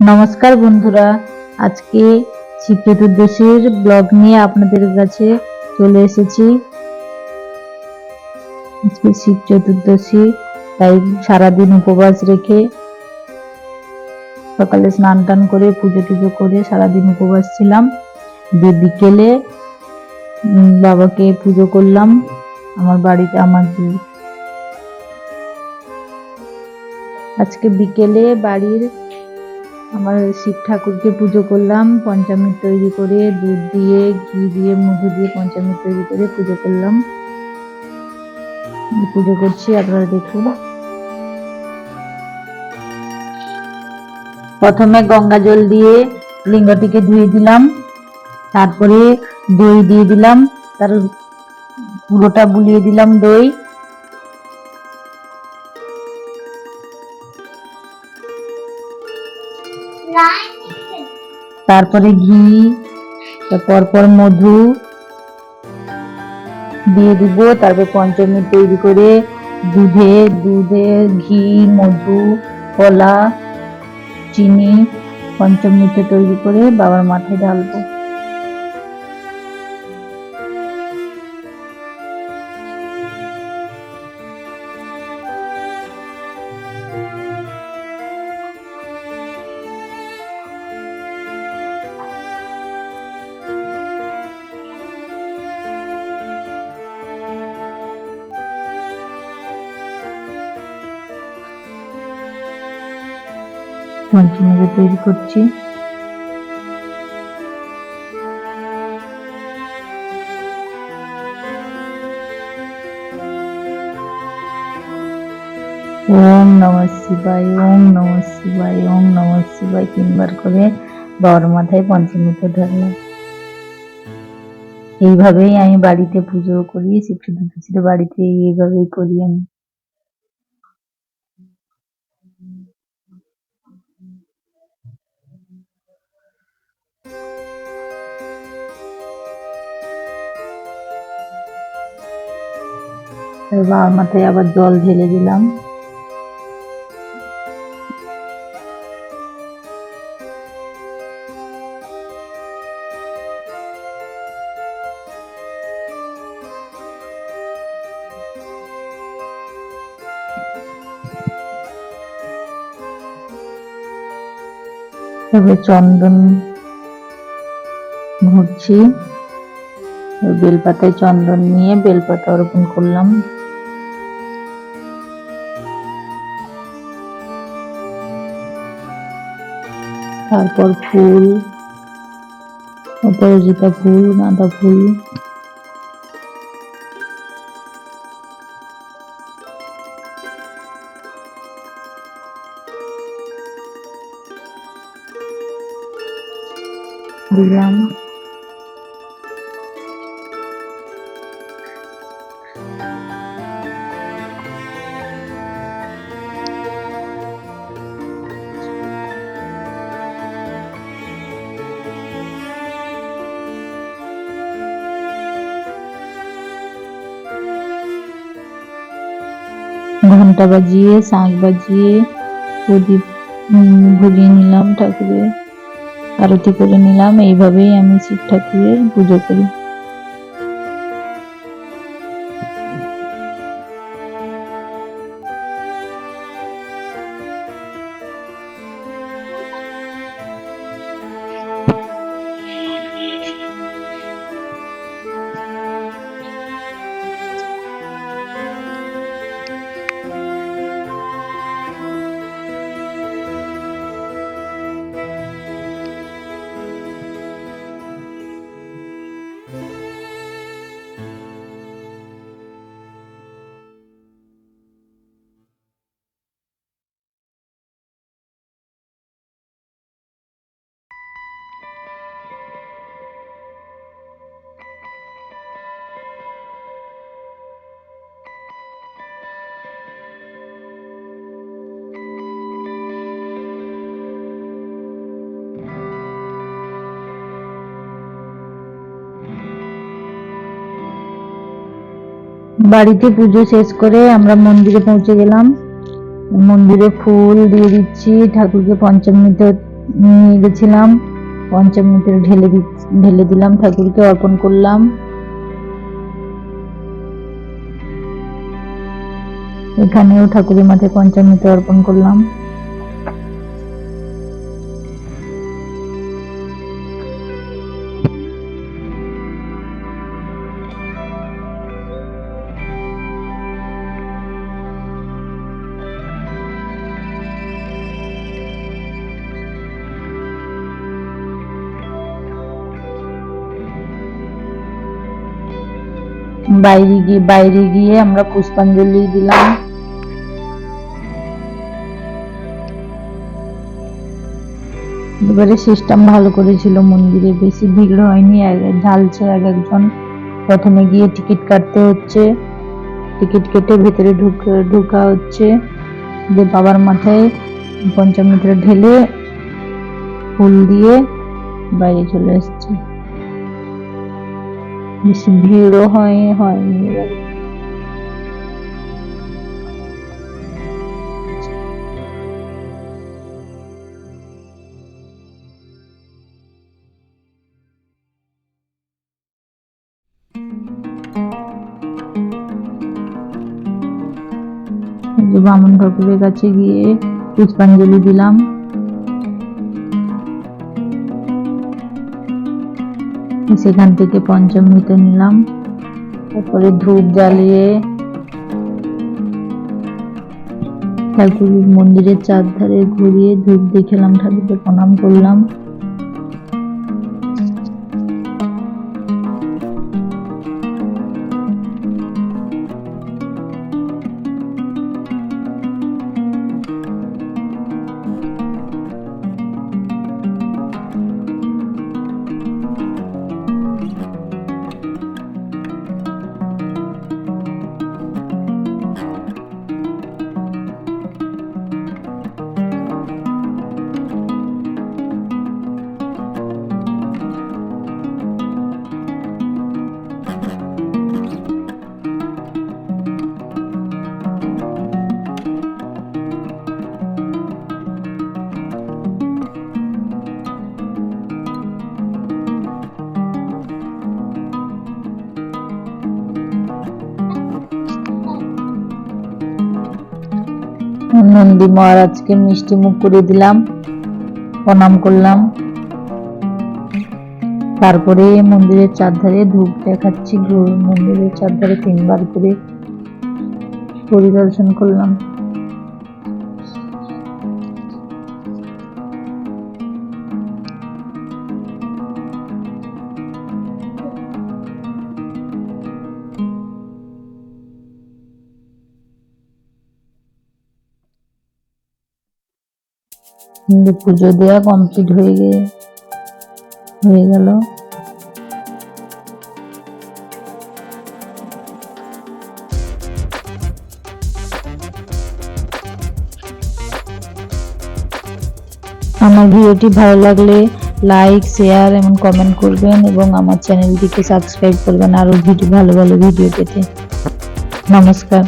নমস্কার বন্ধুরা, আজকে শিব চতুর্দশীর ব্লগ নিয়ে আপনাদের কাছে চলে এসেছি। আজকে শিব চতুর্দশী তাই সারাদিন উপবাস রেখে সকালে স্নান টান করে, পুজো টুজো করে সারাদিন উপবাস ছিলাম। দিয়ে বিকেলে বাবাকে পুজো করলাম। আমার বাড়িতে, আমার আজকে বিকেলে বাড়ির আমার শিব ঠাকুরকে পুজো করলাম, পঞ্চামৃত তৈরি করে দুধ দিয়ে, ঘি দিয়ে মধু দিয়ে পঞ্চামৃত তৈরি করে পুজো করলাম। পুজো করছি, আপনারা দেখুন। প্রথমে গঙ্গা জল দিয়ে লিঙ্গটিকে ধুয়ে দিলাম, তারপরে দই দিয়ে দিলাম, তার পুরোটা বুলিয়ে দিলাম দই। তারপরে ঘি পরপর মধু দিয়ে দিব, তারপর পঞ্চমী তৈরি করে দুধে দুধে ঘি, মধু, কলা, চিনি পঞ্চমীতে তৈরি করে বাবার মাথায় ঢালবো। পঞ্চমীতে তৈরি করছি। ওম নম শিবায়, ওম নম শিবায়, ওম নম শিবায়, তিনবার করে বাবার মাথায় পঞ্চমীতে ধরলাম। এইভাবেই আমি বাড়িতে পুজো করি শিব বাড়িতে এইভাবেই করি আমি। বাবার মাথায় আবার জল ঢেলে দিলাম। তবে চন্দন ঘুরছি। বেলপাতায় চন্দন নিয়ে বেলপাতা অর্পণ করলাম। তারপর ফুল অপরাজিতা ফুল গাঁদা ফুল। দিলাম। ঘণ্টা বাজিয়ে শাঁখ বাজিয়ে প্রদীপ ভরিয়ে নিলাম ঠাকুরের, আরতি করে নিলাম। এইভাবেই আমি শিব ঠাকুরের পুজো করি। বাড়িতে পুজো শেষ করে আমরা মন্দিরে পৌঁছে গেলাম। মন্দিরে ফুল দিয়ে দিচ্ছি, ঠাকুরকে পঞ্চামৃত নিয়ে গেছিলাম। পঞ্চামৃতের ঢেলে ঢেলে দিলাম, ঠাকুরকে অর্পণ করলাম। এখানেও ঠাকুরের মাঠে পঞ্চামৃত অর্পণ করলাম। বাইরে গিয়ে বাইরে গিয়ে আমরা পুষ্পাঞ্জলি দিলাম। এবারে সিস্টেম ভালো করেছিল মন্দিরে, বেশি ভিড় হয়নি ঢালছে এক একজন। প্রথমে গিয়ে টিকিট কাটতে হচ্ছে। টিকিট কেটে ভেতরে ঢুকে ঢোকা হচ্ছে। যে বাবার মাথায় পঞ্চামৃতটা ঢেলে ফুল দিয়ে বাইরে চলে এসছে। বেশি ভিড়ও হয় হয়নি বামন ঠাকুরের কাছে গিয়ে পুষ্পাঞ্জলি দিলাম। সেখান থেকে পঞ্চমৃত নিলাম। তারপরে ধূপ জ্বালিয়ে ঠাকুর মন্দিরের চারধারে ঘুরিয়ে ধূপ দেখালাম ঠাকুরকে প্রণাম করলাম। নন্দী মহারাজকে মিষ্টি মুখ করে দিলাম, প্রণাম করলাম। তারপরে মন্দিরের চারধারে ধূপ দেখাচ্ছি মন্দিরের চারধারে তিনবার করে পরিদর্শন করলাম। কিন্তু পুজো দেওয়া কমপ্লিট হয়ে গে, হয়ে গেল। আমার ভিডিওটি ভালো লাগলে লাইক শেয়ার এবং কমেন্ট করবেন এবং আমার চ্যানেলটিকে সাবস্ক্রাইব করবেন। আরও ভিডিও, ভালো ভালো ভিডিও পেতে। নমস্কার।